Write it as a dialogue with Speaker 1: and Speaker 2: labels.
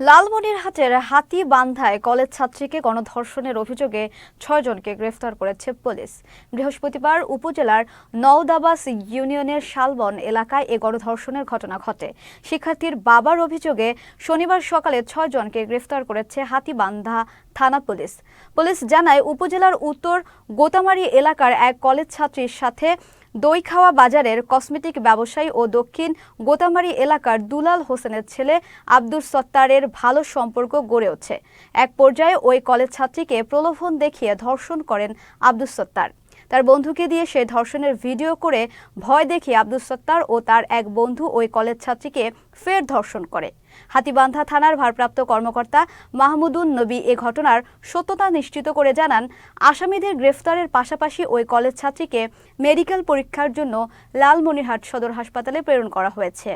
Speaker 1: লালমনিরহাটের হাতি বান্ধায় কলেজ ছাত্রীকে গণধর্ষণের অভিযোগে ছয়জনকে গ্রেফতার করেছে পুলিশ। বৃহস্পতিবার উপজেলার নওদাবাস ইউনিয়নের শালবন এলাকায় এ গণধর্ষণের ঘটনা ঘটে। শিক্ষার্থীর বাবার অভিযোগে শনিবার সকালে ছয়জনকে গ্রেফতার করেছে হাতিবান্ধা থানা পুলিশ। পুলিশ জানায়, উপজেলার উত্তর গোতামারি এলাকার এক কলেজ ছাত্রীর সাথে দইখাওয়া বাজারের কসমেটিক ব্যবসায়ী ও দক্ষিণ গোতামারি এলাকার দুলাল হোসেনের ছেলে আব্দুর সত্তারের ভালো সম্পর্ক গড়ে ওঠে। এক পর্যায়ে ওই কলেজ ছাত্রীকে প্রলোভন দেখিয়ে ধর্ষণ করেন আব্দুর সত্তার। তার বন্ধুকে দিয়ে সে ধর্ষণের ভিডিও করে ভয় দেখিয়ে আব্দুস সত্তার ও তার এক বন্ধু ওই কলেজ ছাত্রীকে ফের ধর্ষণ করে। হাতিবান্ধা থানার ভারপ্রাপ্ত কর্মকর্তা মাহমুদুন নবী এ ঘটনার সত্যতা নিশ্চিত করে জানান, আসামিদের গ্রেফতারের পাশাপাশি ওই কলেজ ছাত্রীকে মেডিকেল পরীক্ষার জন্য লালমনিরহাট সদর হাসপাতালে প্রেরণ করা হয়েছে।